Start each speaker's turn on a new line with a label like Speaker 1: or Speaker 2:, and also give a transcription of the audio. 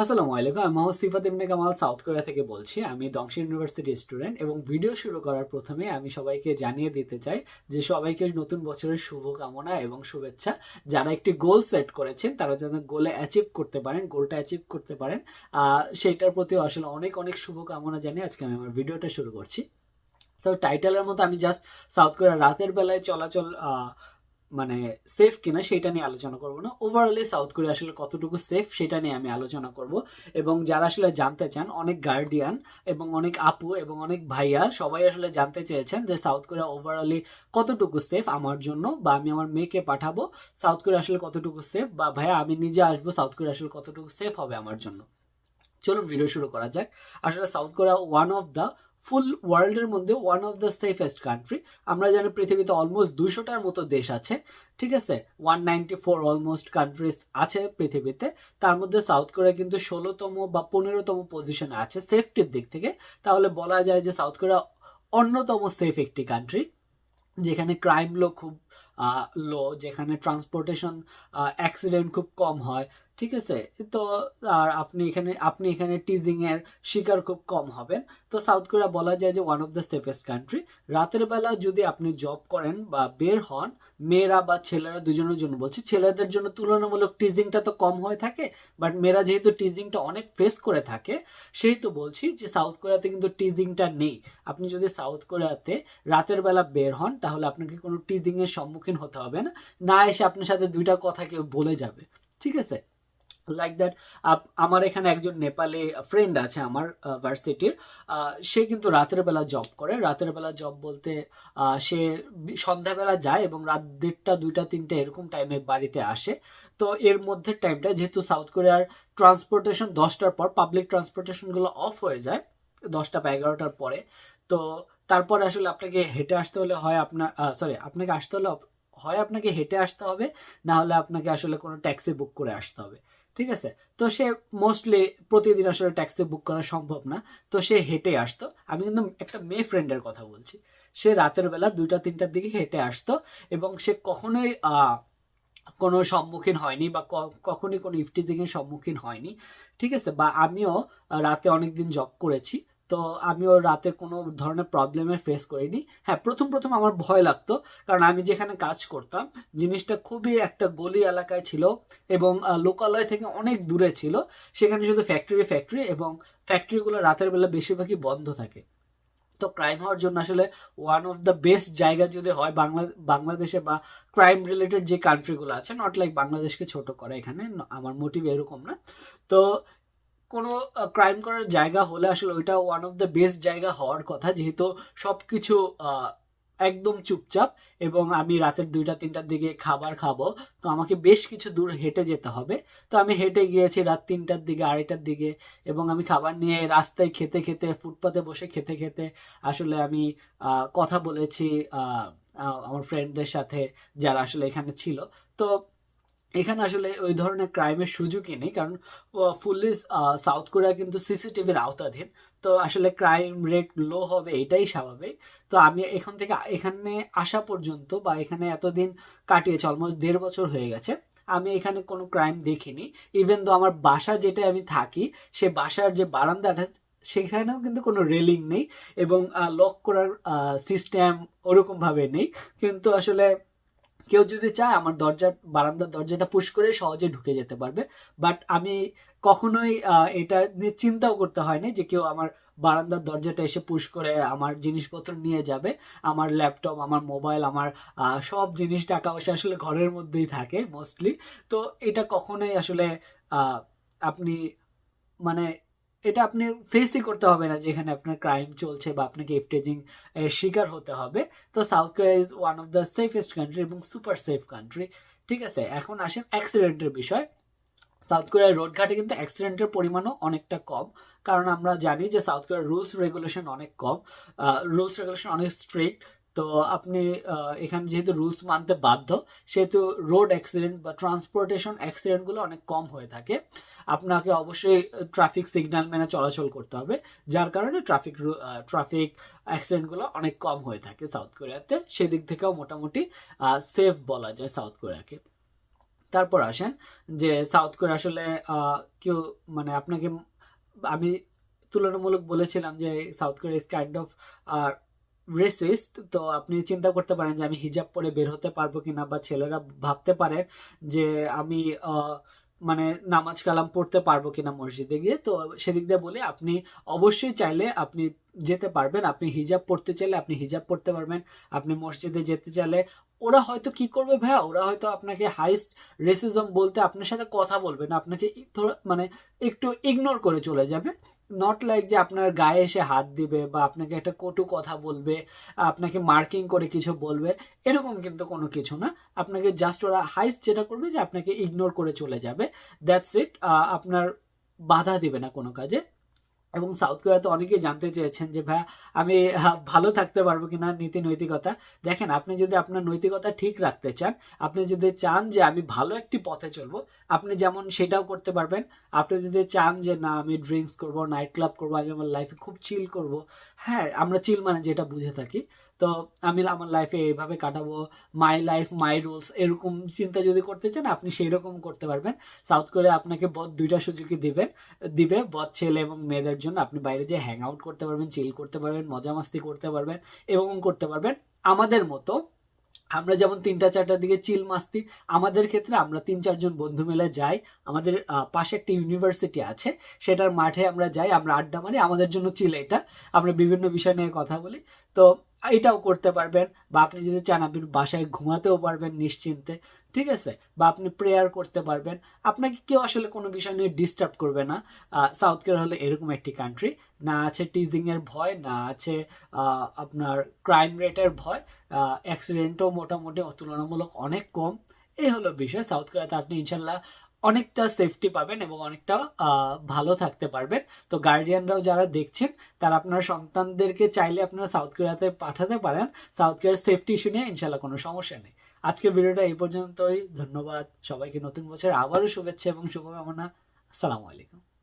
Speaker 1: আসসালামু আলাইকুম, আমি মোহাম্মদ সিফাত ইবনে কামাল, সাউথ কোরিয়া থেকে বলছি। আমি দংশি ইউনিভার্সিটির স্টুডেন্ট এবং ভিডিও শুরু করার প্রথমে আমি সবাইকে জানিয়ে দিতে চাই যে সবাইকে নতুন বছরের শুভকামনা এবং শুভেচ্ছা। যারা একটি গোল সেট করেছেন, তারা যেন গোলে অ্যাচিভ করতে পারেন, গোলটা অ্যাচিভ করতে পারেন। সেইটার প্রতিও আসলে অনেক অনেক শুভকামনা জানিয়ে আজকে আমি আমার ভিডিওটা শুরু করছি। তো টাইটেলের মতো আমি জাস্ট সাউথ কোরিয়া রাতের বেলায় চলাচল মানে সেফ কিনা সেটা নিয়ে আলোচনা করব না। ওভারঅলি সাউথ কোরিয়া আসলে কতটুকু সেফ সেটা নিয়ে আমি আলোচনা করব। এবং যারা আসলে জানতে চান, অনেক গার্ডিয়ান এবং অনেক আপু এবং অনেক ভাইয়া সবাই আসলে জানতে চেয়েছেন যে সাউথ কোরিয়া ওভারঅলি কতটুকু সেফ আমার জন্য বা আমি আমার মেয়েকে পাঠাবো। সাউথ কোরিয়া আসলে কতটুকু সেফ বা ভাইয়া আমি নিজে আসব সাউথ কোরিয়া আসলে কতটুকু সেফ হবে আমার জন্য? চলুন ভিডিও শুরু করা যাক। আসলে South Korea one of the full ওয়ার্ল্ডের মধ্যে one of the safest country আমরা জানি পৃথিবীতে অলমোস্ট দুইশোটার মতো দেশ আছে, ঠিক আছে? One ninety four almost countries আছে পৃথিবীতে। তার মধ্যে সাউথ কোরিয়া কিন্তু ষোলোতম বা পনেরোতম পজিশনে আছে সেফটির দিক থেকে। তাহলে বলা যায় যে সাউথ কোরিয়া অন্যতম সেফ একটি কান্ট্রি যেখানে ক্রাইম লো খুব লো যেখানে ট্রান্সপোর্টেশন অ্যাক্সিডেন্ট খুব কম হয়। ঠিক আছে? তো, আর আপনি এখানে আপনি এখানে টিজিং এর শিকার খুব কম হবেন। তো সাউথ কোরিয়া বলা যায় যে one of the safest country রাতের বেলা যদি আপনি জব করেন বা বের হন, মেয়েরা বা ছেলেরা দুজনের জন্য, বলছি ছেলেদের জন্য তুলনামূলক টিজিংটা তো কম হয়ে থাকে বাট মেয়েরা যেহেতু টিজিংটা অনেক ফেস করে থাকে সেই তো বলছি যে সাউথ কোরিয়াতে কিন্তু টিজিংটা নেই। আপনি যদি সাউথ কোরিয়াতে রাতের বেলা বের হন, তাহলে আপনাকে কোনো টিজিং এর সম্মুখীন হতে হবে না। না এসে আপনার সাথে দুইটা কথা কেউ বলে যাবে। ঠিক আছে? লাইক দ্যাট আমার এখানে একজন নেপালি ফ্রেন্ড আছে আমার ভার্সিটির সে কিন্তু রাতের বেলা জব করে। রাতের বেলা জব বলতে সে সন্ধ্যাবেলা যায় এবং রাত দেড়টা, দুইটা, তিনটা এরকম টাইমে বাড়িতে আসে। তো এর মধ্যে টাইমটা যেহেতু সাউথ কোরিয়ার ট্রান্সপোর্টেশন দশটার পর পাবলিক ট্রান্সপোর্টেশনগুলো অফ হয়ে যায়, দশটা বা এগারোটার পরে। তো তারপরে আসলে আপনাকে হেঁটে আসতে হলে হয় আপনার সরি আপনাকে আসতে হলে হয় আপনাকে হেঁটে আসতে হবে, না হলে আপনাকে আসলে কোনো ট্যাক্সি বুক করে আসতে হবে। ঠিক আছে? তো সে মোস্টলি প্রতিদিন আসলে ট্যাক্সি বুক করা সম্ভব না। তো সে হেঁটে আসতো। আমি কিন্তু একটা মেয়ে ফ্রেন্ডের কথা বলছি। সে রাতের বেলা দুইটা, তিনটার দিকে হেঁটে আসতো এবং সে কখনোই কোনো সম্মুখীন হয়নি বা কখনই কোনো ইফটিজিং এর সম্মুখীন হয়নি। ঠিক আছে? বা আমিও রাতে রাতে অনেকদিন জব করেছি। তো আমি ওর রাতে কোনো ধরনের প্রবলেমের ফেস করিনি। হ্যাঁ প্রথম প্রথম আমার ভয় লাগতো, কারণ আমি যেখানে কাজ করতাম, জিনিসটা খুবই একটা গলি এলাকায় ছিল এবং লোকালয় থেকে অনেক দূরে ছিল। সেখানে শুধু ফ্যাক্টরি ফ্যাক্টরি এবং ফ্যাক্টরিগুলো রাতের বেলা বেশিরভাগই বন্ধ থাকে। তো ক্রাইম হওয়ার জন্য আসলে ওয়ান অফ দ্য বেস্ট জায়গা যদি হয় বাংলা, বাংলাদেশে বা ক্রাইম রিলেটেড যে কান্ট্রিগুলো আছে নট লাইক বাংলাদেশকে ছোট করে এখানে আমার মোটিভ এরকম না। তো কোনো ক্রাইম করার জায়গা হলে আসলে ওইটা ওয়ান অফ দ্য বেস্ট জায়গা হওয়ার কথা। যেহেতু সব কিছু একদম চুপচাপ এবং আমি রাতের দুইটা, তিনটার দিকে খাবার খাব, তো আমাকে বেশ কিছু দূর হেঁটে যেতে হবে। তো আমি হেঁটে গিয়েছি রাত তিনটার দিকে, আড়াইটার দিকে এবং আমি খাবার নিয়ে রাস্তায় খেতে খেতে, ফুটপাতে বসে খেতে খেতে আসলে আমি কথা বলেছি আমার ফ্রেন্ডদের সাথে যারা আসলে এখানে ছিল। তো এখানে আসলে ওই ধরনের ক্রাইমের সুযোগই নেই, কারণ ফুললি সাউথ কোরিয়া কিন্তু সিসিটিভির আওতাধীন। তো আসলে ক্রাইম রেট লো হবে, এটাই স্বাভাবিক। তো আমি এখান থেকে, এখানে আসা পর্যন্ত বা এখানে এতদিন কাটিয়েছে অলমোস্ট দেড় বছর হয়ে গেছে, আমি এখানে কোনো ক্রাইম দেখিনি। ইভেন তো আমার বাসা যেটা আমি থাকি, সে বাসার যে বারান্দাটা, সেখানেও কিন্তু কোনো রেলিং নেই এবং লক করার সিস্টেম ওরকমভাবে নেই। কিন্তু আসলে কেউ যদি চায় আমার দরজা বারান্দার দরজাটা পুশ করে সহজে ঢুকে যেতে পারবে। বাট আমি কখনোই এটা নিয়ে চিন্তাও করতে হয়নি যে কেউ আমার বারান্দার দরজাটা এসে পুশ করে আমার জিনিসপত্র নিয়ে যাবে, আমার ল্যাপটপ আমার মোবাইল আমার সব জিনিস, টাকা পয়সা আসলে ঘরের মধ্যেই থাকে মোস্টলি তো এটা কখনোই আসলে আপনি মানে এটা আপনি ফেসই করতে হবে না যেখানে আপনার ক্রাইম চলছে বা আপনাকে ইফটেজিং এর শিকার হতে হবে। তো South Korea is one of the safest country এবং সুপার সেফ কান্ট্রি ঠিক আছে? এখন আসেন অ্যাক্সিডেন্টের বিষয়। সাউথ কোরিয়ার রোডঘাটে কিন্তু অ্যাক্সিডেন্টের পরিমাণও অনেকটা কম। কারণ আমরা জানি যে সাউথ কোরিয়ার রুলস রেগুলেশন অনেক কম। রুলস রেগুলেশন অনেক স্ট্রিক্ট তো আপনি এখানে যেহেতু রুলস মানতে বাধ্য, সেহেতু রোড অ্যাক্সিডেন্ট বা ট্রান্সপোর্টেশন অ্যাক্সিডেন্টগুলো অনেক কম হয়ে থাকে। আপনাকে অবশ্যই ট্রাফিক সিগন্যাল মেনে চলাচল করতে হবে, যার কারণে ট্রাফিক ট্রাফিক অ্যাক্সিডেন্টগুলো অনেক কম হয়ে থাকে সাউথ কোরিয়াতে। সেদিক থেকেও মোটামুটি সেফ বলা যায় সাউথ কোরিয়াকে। তারপর আসেন যে সাউথ কোরিয়া আসলে কেউ মানে আপনাকে, আমি তুলনামূলক বলেছিলাম যে south Korea is kind of racist তো আপনি চিন্তা করতে পারেন যে আমি হিজাব পরে বের হতে পারব কিনা বা ছেলেরা ভাবতে পারে যে আমি মানে নামাজ কালাম পড়তে পারব কিনা মসজিদে গিয়ে। তো সেদিক দিয়ে বলে, আপনি অবশ্যই চাইলে আপনি যেতে পারবেন, আপনি হিজাব পড়তে চাইলে আপনি হিজাব পড়তে পারবেন, আপনি মসজিদে যেতে চাইলে ওরা হয়তো কি করবে ভাইয়া? ওরা হয়তো আপনাকে হাইস্ট রেসিজম বলতে আপনার সাথে কথা বলবে না, আপনাকে মানে একটু ইগনোর করে চলে যাবে। নট লাইক যে আপনার গায়ে এসে হাত দিবে বা আপনাকে একটা কটু কথা বলবে, আপনাকে মার্কিং করে কিছু বলবে, এরকম কিন্তু কোনো কিছু না। আপনাকে জাস্ট ওরা হাইস্ট যেটা করবে যে আপনাকে ইগনোর করে চলে যাবে। দ্যাটস ইট আপনার বাধা দিবে না কোনো কাজে। এবং সাউথ কোরিয়াতে অনেকেই জানতে চেয়েছেন যে ভাই আমি ভালো থাকতে পারব কিনা নীতি নৈতিকতা? দেখেন, আপনি যদি আপনার নৈতিকতা ঠিক রাখতে চান, আপনি যদি চান যে, আমি ভালো একটি পথে চলবো, আপনি যেমন সেটাও করতে পারবেন। আপনি যদি চান যে, না, আমি ড্রিঙ্কস করব, নাইট ক্লাব করব, আমি আমার লাইফে খুব চিল করব হ্যাঁ আমরা চিল মানে যেটা বুঝে থাকি। তো আমি আমার লাইফে এইভাবে কাটাবো মাই লাইফ মাই রুলস এরকম চিন্তা যদি করতে চান, আপনি সেই রকম করতে পারবেন। সাউথ কোরিয়া আপনাকে বদ দুইটা সুযোগই দিবেন দিবে বদ ছেলে এবং মেয়েদের জন্য। আপনি বাইরে যেয়ে হ্যাং আউট করতে পারবেন চিল করতে পারবেন, মজা মাস্তি করতে পারবেন এবং করতে পারবেন। আমাদের মতো আমরা যেমন তিনটা চারটার দিকে চিল মাস্তি, আমাদের ক্ষেত্রে আমরা তিন চারজন বন্ধু মিলে যাই। আমাদের পাশে একটা ইউনিভার্সিটি আছে, সেটার মাঠে আমরা যাই, আমরা আড্ডা মারি, আমাদের জন্য চিল এটা। আমরা বিভিন্ন বিষয় নিয়ে কথা বলি। তো এটাও করতে পারবেন বা আপনি যদি চান আপনি বাসায় ঘুমাতেও পারবেন নিশ্চিন্তে, ঠিক আছে? বা আপনি প্রেয়ার করতে পারবেন। আপনাকে কেউ আসলে কোনো বিষয় নিয়ে ডিস্টার্ব করবে না। সাউথ কোরিয়া হলো এরকম একটি কান্ট্রি না আছে টিজিং এর ভয়, না আছে আপনার ক্রাইম রেটের ভয়। অ্যাক্সিডেন্টও মোটামুটি তুলনামূলক অনেক কম। এই হলো বিষয়। সাউথ কোরিয়াতে আপনি ইনশাল্লাহ অনেকটা সেফটি পাবেন এবং অনেকটা ভালো থাকতে পারবেন। তো গার্ডিয়ানরাও যারা দেখছেন, তারা আপনার সন্তানদেরকে চাইলে আপনারা সাউথ কোরিয়াতে পাঠাতে পারেন। সাউথ কোরিয়ার সেফটি ইস্যু নিয়ে ইনশাল্লাহ কোনো সমস্যা নেই। আজকের ভিডিওটা এই পর্যন্তই। ধন্যবাদ সবাইকে। নতুন বছর আবারও শুভেচ্ছা এবং শুভকামনা। আসসালামু আলাইকুম।